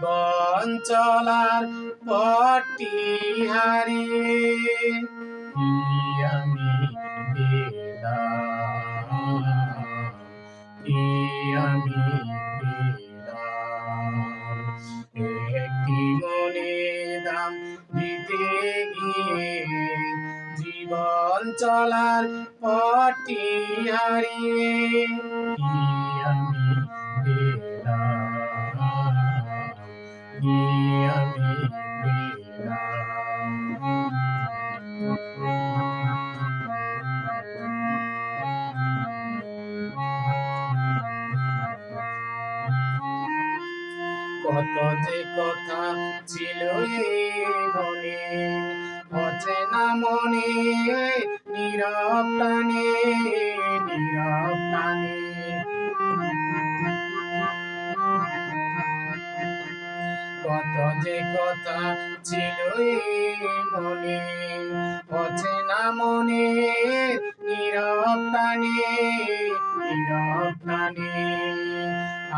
জীবন চলার পটি হারিয়ে কি আমি আমি একটি মনের দাম দিতে গিয়ে জীবন চলার পটি হারিয়ে আমি কত যে কথা ছিল মনে অচেনা মনে নীরব টানে যে কথা ছিল মনে অচেনা মনে, নীরব টানে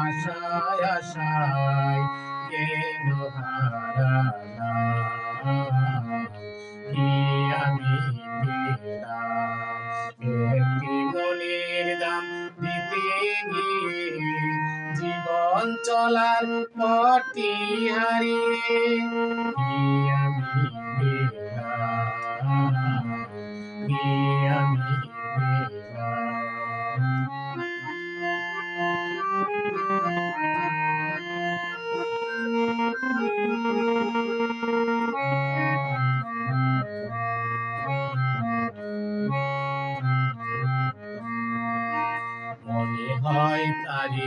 আশায় আশায় কেন হারালাম? কি আমি একটি মনের দাম দিতে গিয়ে জীবন চলার পথটি হারিয়ে আমি হয় তারি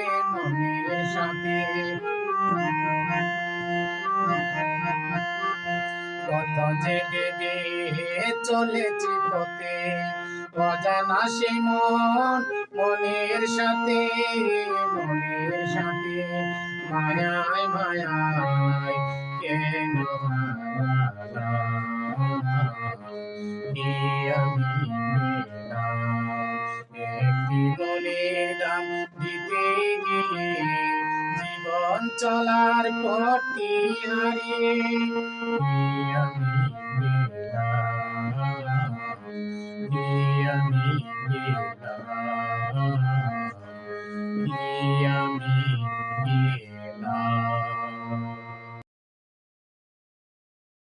কত জেগে চলেছি পথে। অজানা সে মন মনের সাথে মনের সাথে মায়ায় মায়ায়। চলার পথে আরে আমি